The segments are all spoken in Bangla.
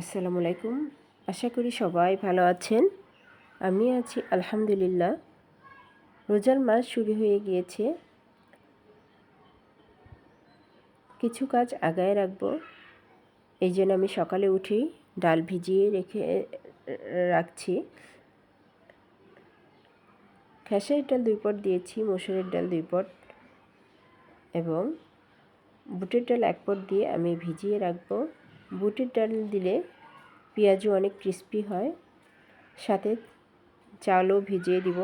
আসসালামু আলাইকুম। আশা করি সবাই ভালো আছেন। আমি আছি আলহামদুলিল্লাহ। রোজার মাস শুরু হয়ে গিয়েছে। কিছু কাজ আগায় রাখব। এই জন্য আমি সকালে উঠি ডাল ভিজিয়ে রেখে রাখছি। খেসারির ডাল দুই পট দিয়েছি, মসুরের ডাল দুই পট এবং বুটের ডাল এক পট দিয়ে আমি ভিজিয়ে রাখব। বুটের ডাল দিলে পেঁয়াজও অনেক ক্রিস্পি হয়। সাথে চালও ভিজিয়ে দিব।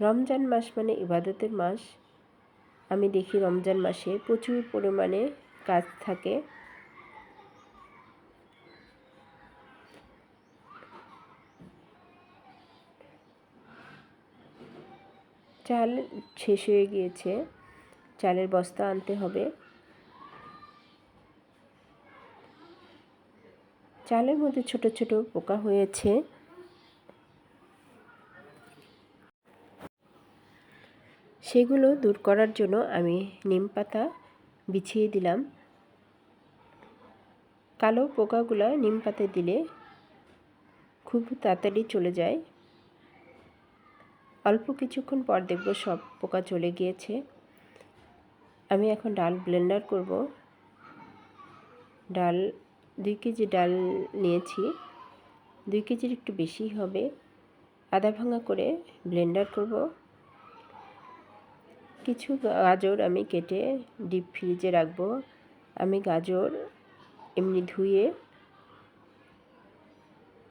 রমজান মাস মানে ইবাদতের মাস। আমি দেখি রমজান মাসে প্রচুর পরিমাণে কাজ থাকে। চাল শেষ হয়ে গিয়েছে। চালের বস্তা আনতে হবে। চালের মধ্যে ছোট ছোট পোকা হয়েছে। সেগুলো দূর করার জন্য আমি নিম পাতা বিছিয়ে দিলাম। কালো পোকাগুলো নিম পাতা দিলে খুব তাড়াতাড়ি চলে যায়। অল্প কিছুক্ষণ পর দেখব সব পোকা চলে গিয়েছে। আমি এখন ডাল ব্লেন্ডার করব। ডাল দুই কেজি ডাল নিয়েছি। দুই কেজির একটু বেশি হবে। আদা ভাঙা করে ব্লেন্ডার করব। কিছু গাজর আমি কেটে ডিপ ফ্রিজে রাখব। আমি গাজর এমনি ধুয়ে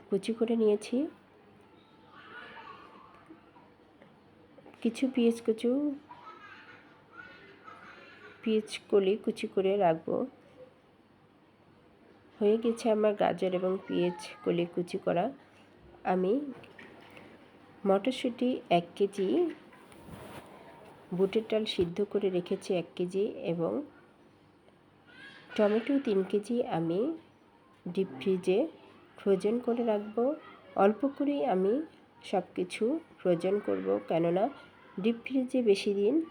কুচি করে নিয়েছি। কিছু পেঁয়াজ কুচু, পেঁয়াজ কলি কুচি করে রাখব। হয়ে গেছে আমার গাজর এবং পেঁয়াজ কলি কুচি করা। আমি মটরশুঁটি এক কেজি, বুটের ডাল সিদ্ধ করে রেখেছি এক কেজি এবং টমেটো তিন কেজি আমি ডিপ ফ্রিজে ফ্রোজেন করে রাখব। অল্প করেই আমি সব কিছু ফ্রোজেন করব কেননা ডিপ ফ্রিজে বেশি দিন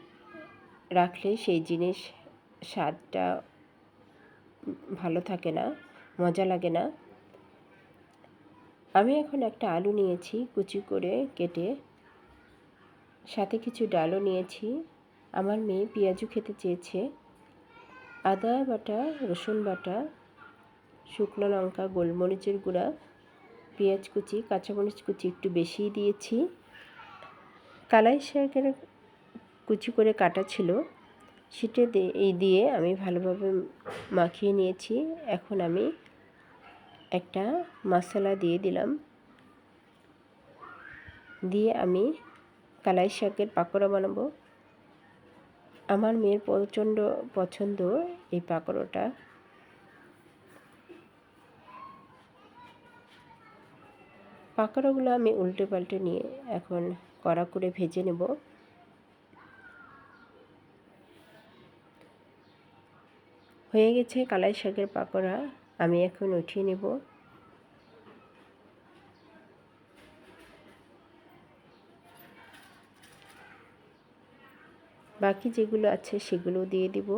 রাখলে সেই জিনিস স্বাদটা ভালো থাকে না, মজা লাগে না। আমি এখন একটা আলু নিয়েছি, কুচি করে কেটে। সাথে কিছু ডালও নিয়েছি। আমার মেয়ে পেঁয়াজু খেতে চেয়েছে। আদা বাটা, রসুন বাটা, শুকনো লঙ্কা, গোলমরিচের গুঁড়া, পেঁয়াজ কুচি, কাঁচামরিচ কুচি একটু বেশিই দিয়েছি। কালাই শাকের কুচি করে কাটা ছিল। সেটা এই দিয়ে আমি ভালোভাবে মাখিয়ে নিয়েছি। এখন আমি একটা মশলা দিয়ে দিলাম। দিয়ে আমি কালাই শাকের পাকোড়া বানাবো। আমার মেয়ের প্রচণ্ড পছন্দ এই পাকোড়াটা। পাকোড়াগুলো আমি উল্টে পাল্টে নিয়ে এখন কড়া করে ভেজে নেব। হয়ে গেছে কালাই শাকের পাকোড়া, আমি এখন উঠিয়ে নেব। বাকি যেগুলো আছে সেগুলো দিয়ে দিব।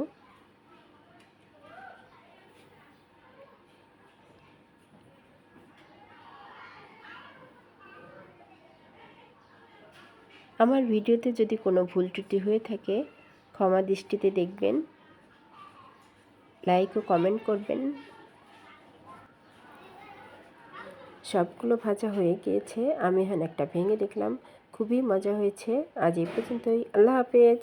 আমার ভিডিওতে যদি কোনো ভুল ত্রুটি হয়ে থাকে, ক্ষমা দৃষ্টিতে দেখবেন লাইক ও কমেন্ট করবেন। সবগুলো ভাজা হয়ে গিয়েছে, আমি এখন একটা ভেঙে দেখলাম, খুবই মজা হয়েছে, আজ এই পর্যন্তই, আল্লাহ হাফেজ।